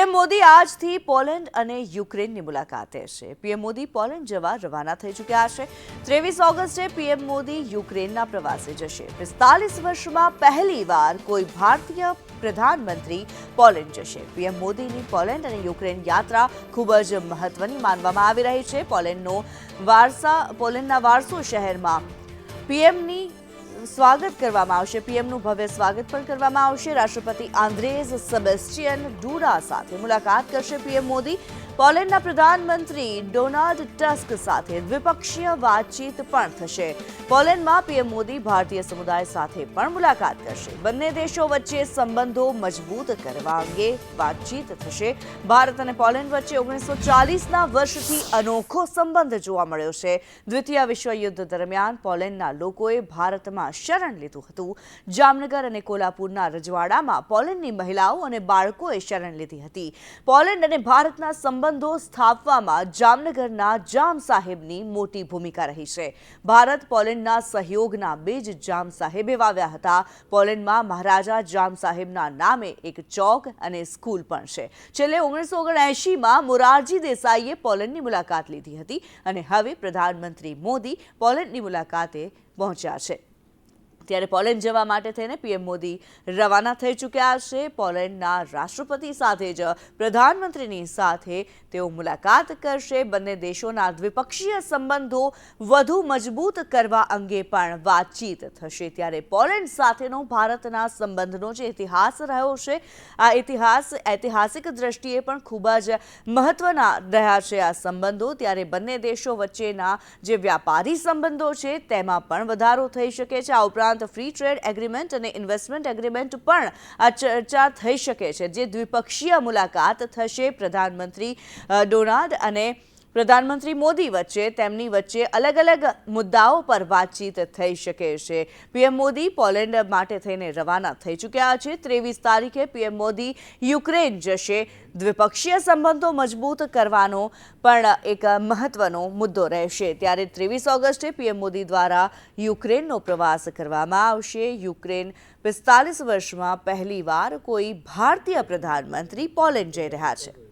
PM Modi આજથી Poland અને યુક્રેનની મુલાકાતે છે. પીએમ મોદી પોલેન્ડ જવા રવાના થઈ ચૂક્યા છે. ત્રેવીસ ઓગસ્ટે પીએમ મોદી યુક્રેનના પ્રવાસે જશે. પિસ્તાલીસ વર્ષમાં પહેલીવાર કોઈ ભારતીય પ્રધાનમંત્રી પોલેન્ડ જશે. પીએમ મોદીની પોલેન્ડ અને યુક્રેન યાત્રા ખૂબ જ મહત્વની માનવામાં આવી રહી છે. પોલેન્ડનો વારસા, પોલેન્ડના વારસો શહેરમાં પીએમની સ્વાગત કરવામાં આવશે. પીએમનું ભવ્ય સ્વાગત પણ કરવામાં આવશે. રાષ્ટ્રપતિ આંદ્રેઝ સેબેસ્ટિયન ડુરા સાથે મુલાકાત કરશે પીએમ મોદી. પોલેન્ડના પ્રધાનમંત્રી ડોનાલ્ડ ટસ્ક સાથે દ્વિપક્ષીય વાતચીત પણ થશે. પોલેન્ડમાં પીએમ મોદી ભારતીય સમુદાય સાથે પણ મુલાકાત કરશે. બંને દેશો વચ્ચે સંબંધો મજબૂત કરવા અંગે વાતચીત થશે. ભારત અને પોલેન્ડ વચ્ચે ઓગણીસો ચાલીસના વર્ષથી અનોખો સંબંધ જોવા મળ્યો છે. દ્વિતીય વિશ્વયુદ્ધ દરમિયાન પોલેન્ડના લોકોએ ભારતમાં શરણ લીધું હતું. જામનગર અને કોલ્હાપુરના રજવાડામાં પોલેન્ડની મહિલાઓ અને બાળકોએ શરણ લીધી હતી. પોલેન્ડ અને ભારતના સંબંધો સ્થાપવામાં જામનગરના જામ સાહેબની મોટી ભૂમિકા રહી છે. ભારત પોલેન્ડના સહયોગના બીજ જામ સાહેબે વાવ્યા હતા. પોલેન્ડમાં મહારાજા જામ સાહેબના નામે એક ચોક અને સ્કૂલ પણ છે. છેલ્લે ઓગણીસો ઓગણએંશીમાં મોરારજી દેસાઈએ પોલેન્ડની મુલાકાત લીધી હતી અને હવે પ્રધાનમંત્રી મોદી પોલેન્ડની મુલાકાતે પહોંચ્યા છે. ત્યારે પોલેન્ડ જવા માટે થઈને પીએમ મોદી રવાના થઈ ચૂક્યા છે. પોલેન્ડના રાષ્ટ્રપતિ સાથે જ પ્રધાનમંત્રીની સાથે તેઓ મુલાકાત કરશે. બંને દેશોના દ્વિપક્ષીય સંબંધો વધુ મજબૂત કરવા અંગે પણ વાતચીત થશે. ત્યારે પોલેન્ડ સાથેનો ભારતના સંબંધનો જે ઇતિહાસ રહ્યો છે, આ ઇતિહાસ ઐતિહાસિક દ્રષ્ટિએ પણ ખૂબ જ મહત્વના રહ્યા છે આ સંબંધો. ત્યારે બંને દેશો વચ્ચેના જે વ્યાપારી સંબંધો છે, તેમાં પણ વધારો થઈ શકે છે. આ ઉપરાંત ફ્રી ટ્રેડ એગ્રીમેન્ટ અને ઇન્વેસ્ટમેન્ટ એગ્રીમેન્ટ પણ આ ચર્ચા થઈ શકે છે, જે દ્વિપક્ષીય મુલાકાત થશે પ્રધાનમંત્રી ડોનાલ્ડ અને પ્રધાનમંત્રી મોદી વચ્ચે, તેમની વચ્ચે અલગ અલગ મુદ્દાઓ પર વાતચીત થઈ શકે છે. પીએમ મોદી પોલેન્ડ માટે થઈને રવાના થઈ ચૂક્યા છે. ત્રેવીસ તારીખે પીએમ મોદી યુક્રેન જશે. દ્વિપક્ષીય સંબંધો મજબૂત કરવાનો પણ એક મહત્વનો મુદ્દો રહેશે. ત્યારે ત્રેવીસ ઓગસ્ટે પીએમ મોદી દ્વારા યુક્રેનનો પ્રવાસ કરવામાં આવશે. યુક્રેન પિસ્તાલીસ વર્ષમાં પહેલીવાર કોઈ ભારતીય પ્રધાનમંત્રી પોલેન્ડ જઈ રહ્યા છે.